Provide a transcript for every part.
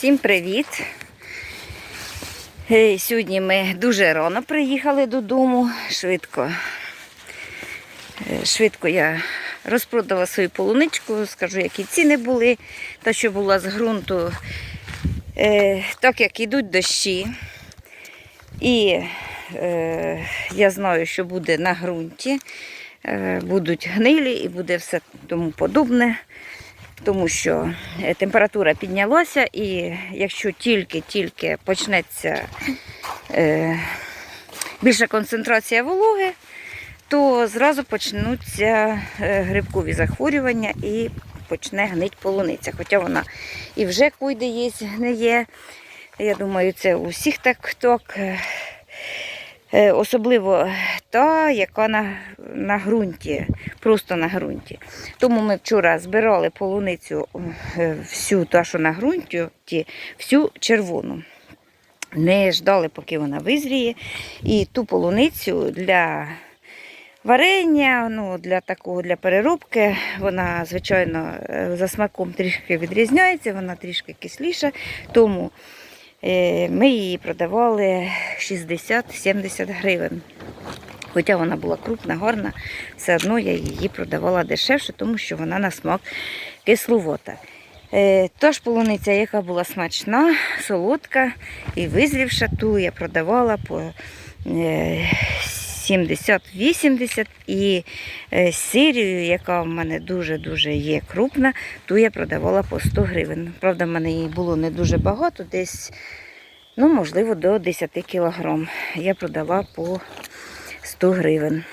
Всім привіт! Е, Сьогодні ми дуже рано приїхали додому, швидко. Е, Швидко я розпродала свою полуничку, скажу, які ціни були, та що була з ґрунту. Е, Так як йдуть дощі, і я знаю, що буде на ґрунті, будуть гнилі і буде все тому подобне тому що е, температура піднялася, і якщо тільки-тільки почнеться е, більша концентрація вологи, то зразу почнуться е, грибкові захворювання і почне гнить полуниця. Хоча вона і вже куйде є, гниє. Я думаю, це у всіх так так. Е, Особливо та, яка на, на ґрунті, просто на ґрунті. Тому ми вчора збирали полуницю е, всю та, що на ґрунті, всю червону. Не ждали, поки вона визріє. І ту полуницю для варення, ну, для такого для переробки, вона, звичайно, е, за смаком трішки відрізняється, вона трішки кисліша. Тому Е, Ми її продавали 60-70 гривень. Хоча вона була крупна, гарна, все одно я її продавала дешевше, тому що вона на смак кисловота. Е, Тож полуниця, яка була смачна, солодка і визрівша, ту я продавала по е, 70-80 і е, серію, яка в мене дуже-дуже є крупна, ту я продавала по 100 гривень. Правда, в мене її було не дуже багато, десь, ну, можливо, до 10 кілограм. Я продала по 100 гривень.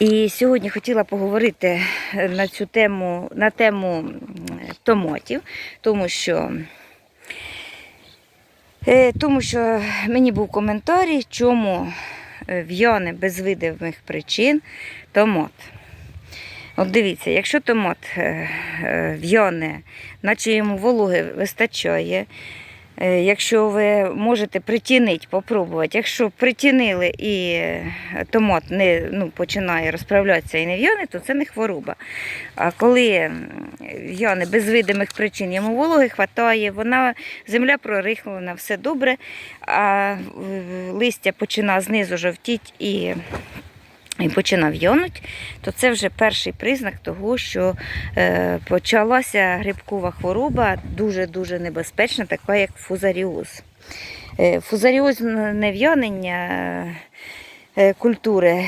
І сьогодні хотіла поговорити на цю тему, на тему томатів, тому що Е, Тому що мені був коментарій, чому е, в'яне без видимих причин томат. От дивіться, якщо томат е, е, в'яне, наче йому вологи вистачає, е, якщо ви можете притінити, попробувати, якщо притінили і е, томат не ну, починає розправлятися і не в'яне, то це не хвороба. А коли в'яне без видимих причин, йому вологи вистачає, вона земля прорихлена, все добре, а е, листя починає знизу жовтіть і і починав в'януть, то це вже перший признак того, що е, почалася грибкова хвороба, дуже-дуже небезпечна, така як фузаріоз. Е, фузаріоз нев'янення е, культури.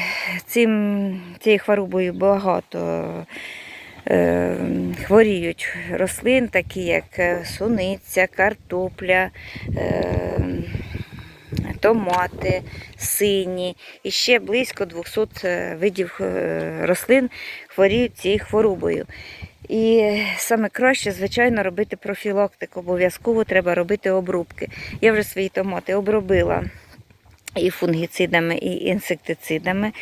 Цим, цією хворобою багато хворіють рослин, такі як суниця, картопля. Е, томати, сині і ще близько 200 е, видів е, рослин хворіють цією хворобою. І саме краще, звичайно, робити профілактику. Обов'язково треба робити обробки. Я вже свої томати обробила. І фунгіцидами, і інсектицидами.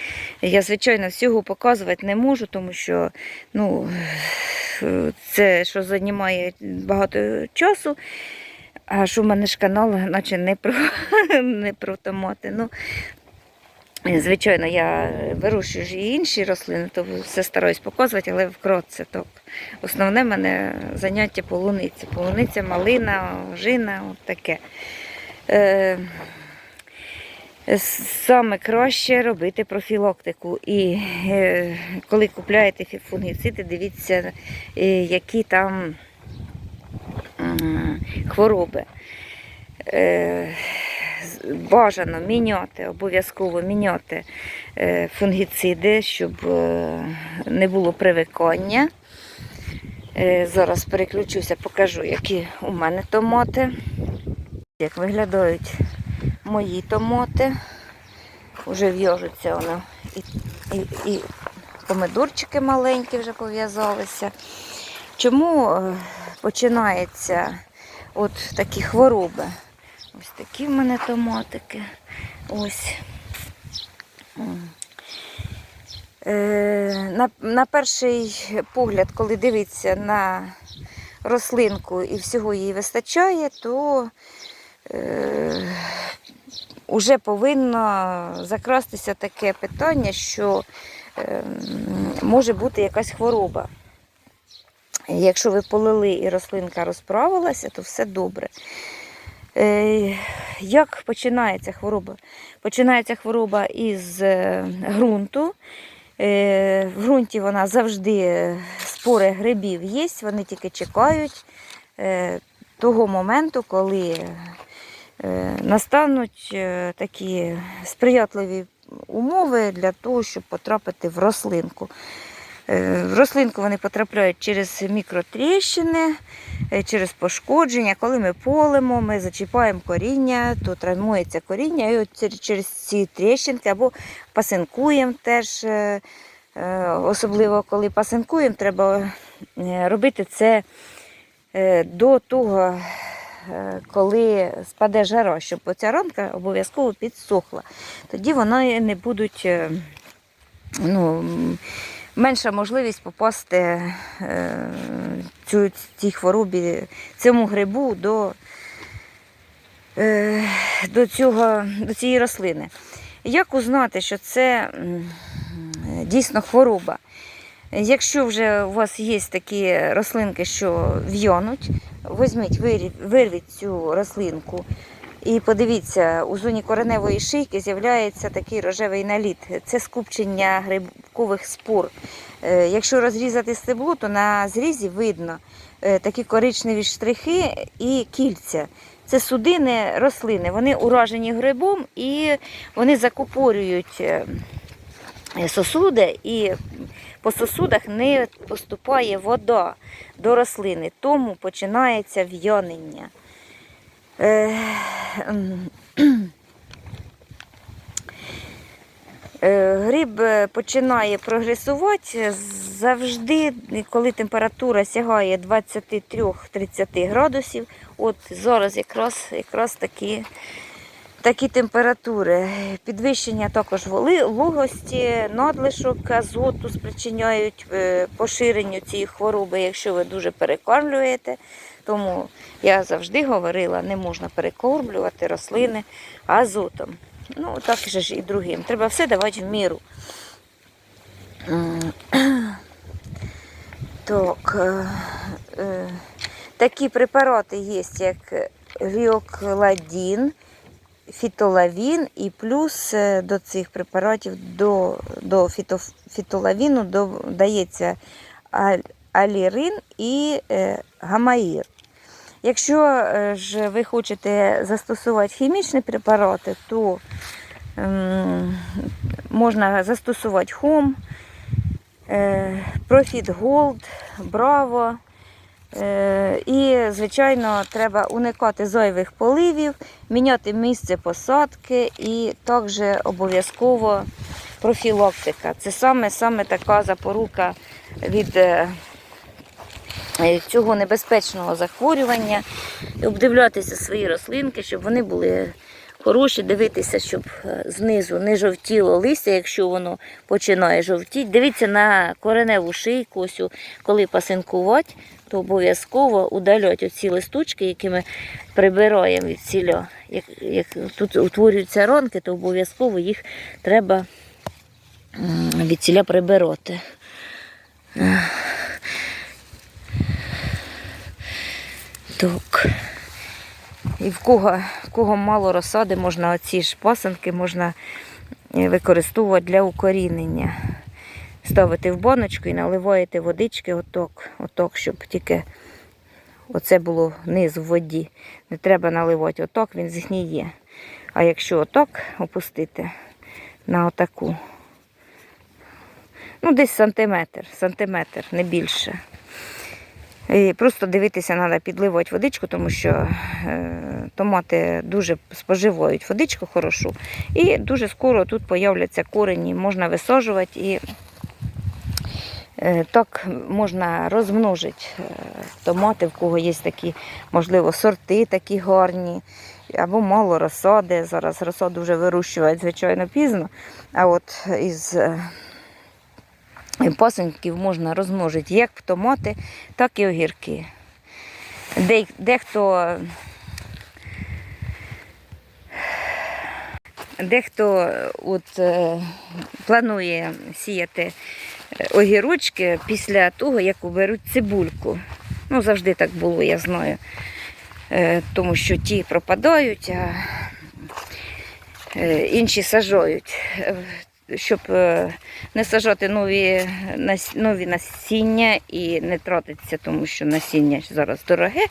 Я, звичайно, всього показувати не можу, тому що ну, це що займає багато часу. А що в мене ж канал, наче не про, не про томати. Ну, звичайно, я вирощую ж і інші рослини, то все стараюсь показувати, але вкратце. Так. Основне в мене заняття полуниці. Полуниця, малина, ожина, от таке. Е, Саме краще робити профілактику. І е, коли купляєте фунгіциди, дивіться, е, які там хвороби. Е, Бажано міняти, обов'язково міняти е, фунгіциди, щоб е, не було привикання. Е, Зараз переключуся, покажу, які у мене томати. Як виглядають мої томати. Вже в'яжуться воно. І, і, і помидорчики маленькі вже пов'язалися. Чому починаються от такі хвороби? Ось такі в мене томатики. Ось. Е, на, на перший погляд, коли дивиться на рослинку і всього їй вистачає, то е, вже повинно закрастися таке питання, що е, може бути якась хвороба. Якщо ви полили і рослинка розправилася, то все добре. Е, Як починається хвороба? Починається хвороба із е, ґрунту. Е, В ґрунті вона завжди спори грибів є, вони тільки чекають того моменту, коли настануть такі сприятливі умови для того, щоб потрапити в рослинку. Е, В рослинку вони потрапляють через мікротріщини, е, через пошкодження. Коли ми полимо, ми зачіпаємо коріння, то травмується коріння, і от через ці тріщинки або пасинкуємо теж. е, Особливо коли пасинкуємо, треба робити це до того, коли спаде жара, щоб оця ранка обов'язково підсохла. Тоді вони не будуть. Ну, менша можливість попасти е, цю, цій хворобі, цьому грибу до, е, до, цього, до цієї рослини. Як узнати, що це дійсно хвороба? Якщо вже у вас є такі рослинки, що в'януть, візьміть, вирвіть цю рослинку і подивіться, у зоні кореневої шийки з'являється такий рожевий наліт. Це скупчення грибкових спор. Е, Якщо розрізати стебло, то на зрізі видно е, такі коричневі штрихи і кільця. Це судини рослини. Вони уражені грибом і вони закупорюють е, сосуди, і по сосудах не поступає вода до рослини, тому починається в'янення. Е, Е, Гриб е, починає прогресувати завжди, коли температура сягає 23-30 градусів. От зараз якраз, якраз такі, такі температури. Підвищення також вологості, надлишок азоту спричиняють е, поширенню цієї хвороби, якщо ви дуже перекормлюєте. Тому я завжди говорила, не можна перекормлювати рослини азотом. Ну, так же і другим. Треба все давати в міру. Так, е, е, такі препарати є, як ріокладін, фітолавін, і плюс е, до цих препаратів до, до фіто, фітолавіну додається алірин і е, гамаїр. Якщо е, ж ви хочете застосувати хімічні препарати, то ем, можна застосувати хом, Gold, Bravo. Е, І, звичайно, треба уникати зайвих поливів, міняти місце посадки і також обов'язково профілактика. Це саме, саме така запорука від е, е, цього небезпечного захворювання. Обдивлятися свої рослинки, щоб вони були хороші, дивитися, щоб е, знизу не жовтіло листя, якщо воно починає жовтіти. Дивіться на кореневу шийку, ось коли пасинкувати, то обов'язково удалять оці листочки, які ми прибираємо від ціля. Як, як тут утворюються ранки, то обов'язково їх треба від ціля прибирати. Так. І в кого, в кого мало розсади, можна оці ж пасанки можна е, використовувати для укорінення. Ставити в баночку і наливаєте водички оток, оток, щоб тільки оце було низ в воді. Не треба наливати оток, він згніє. А якщо отак опустити на отаку, ну десь сантиметр, сантиметр, не більше. І просто дивитися, треба підливати водичку, тому що е, томати дуже споживають водичку хорошу. І дуже скоро тут появляться корені, можна висаджувати і е, так можна розмножити е, томати, в кого є такі, можливо, сорти такі гарні, або мало розсади. Зараз розсаду вже вирощують, звичайно, пізно. А от із пасенків можна розмножити як томати, так і огірки. Дехто, дехто от, е, планує сіяти е, огірочки після того, як уберуть цибульку. Ну, завжди так було, я знаю. Е, Тому що ті пропадають, а інші сажають. Щоб е, не сажати нові, нові насіння і не тратитися, тому що насіння зараз дороге,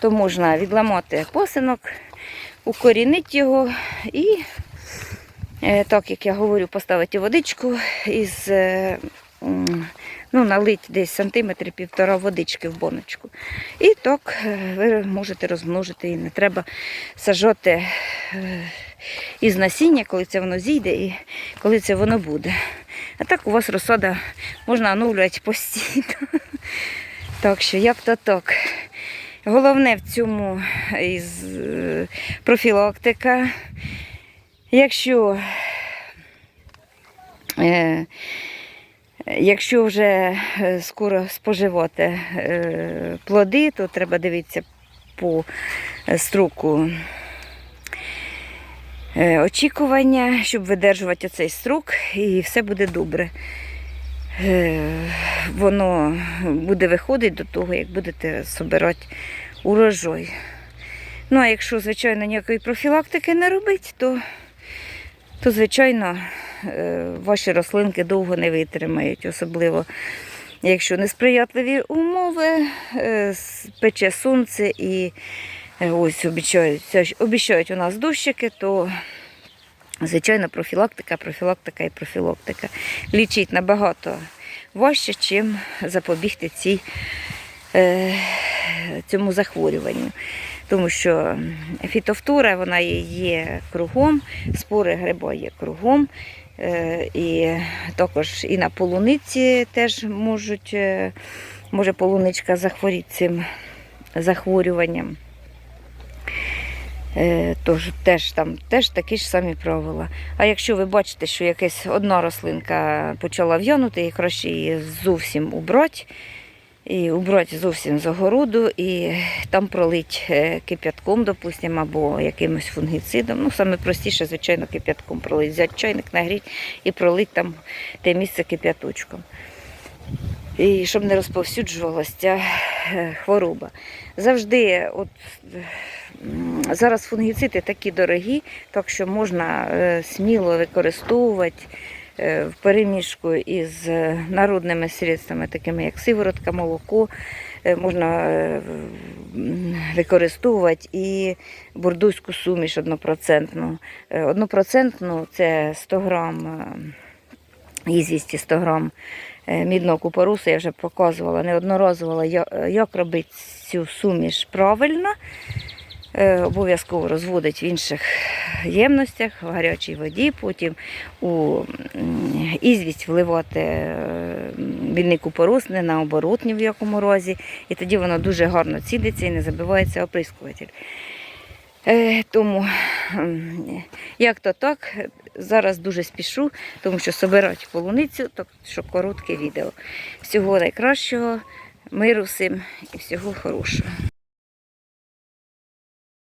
то можна відламати посинок, укорінити його і, е, так як я говорю, поставити водичку із е, ну, налить десь сантиметр півтора водички в боночку. І так ви можете розмножити і не треба сажати із насіння, коли це воно зійде і коли це воно буде. А так у вас розсада можна оновлювати постійно. Так що як то так. Головне в цьому із е, профілактика. Якщо е, Якщо вже е, скоро споживати е, плоди, то треба дивитися по е, строку е, очікування, щоб видержувати цей строк, і все буде добре. Е, Воно буде виходити до того, як будете збирати урожай. Ну, а якщо, звичайно, ніякої профілактики не робити, то, то звичайно, е, ваші рослинки довго не витримають, особливо якщо несприятливі умови, е, пече сонце і е, ось обіцяють, обіцяють у нас дощики, то звичайно профілактика, профілактика і профілактика. Лічить набагато важче, чим запобігти цій, е, цьому захворюванню. Тому що фітофтора вона є- кругом, спори гриба є кругом. Е, І також і на полуниці теж можуть, е, може полуничка захворіти цим захворюванням. Е, Тож теж там теж такі ж самі правила. А якщо ви бачите, що якась одна рослинка почала в'янути, і краще її зовсім убрати, і убрати зовсім з огороду, і там пролить е, кип'ятком, допустимо, або якимось фунгіцидом. Ну, саме простіше, звичайно, кип'ятком пролить. Взяти чайник, нагріти і пролить там те місце кип'яточком. І щоб не розповсюджувалася е, хвороба. Завжди, от зараз фунгіциди такі дорогі, так що можна е, сміло використовувати е, в переміжку із народними средствами, такими як сиворотка, молоко. Можна використовувати і бурдуйську суміш однопроцентну. Однопроцентну це 100 грам е, їзісті 100 грам е, мідного купорусу. Я вже показувала, неодноразово, як робити цю суміш правильно. Е, Обов'язково розводить в інших ємностях, в гарячій воді, потім у ізвість вливати е, мідний купорус, не наоборот ні в якому разі. І тоді воно дуже гарно цідиться і не забивається оприскуватель. Е, Тому як то так, зараз дуже спішу, тому що собирати полуницю, так що коротке відео. Всього найкращого, миру всім і всього хорошого.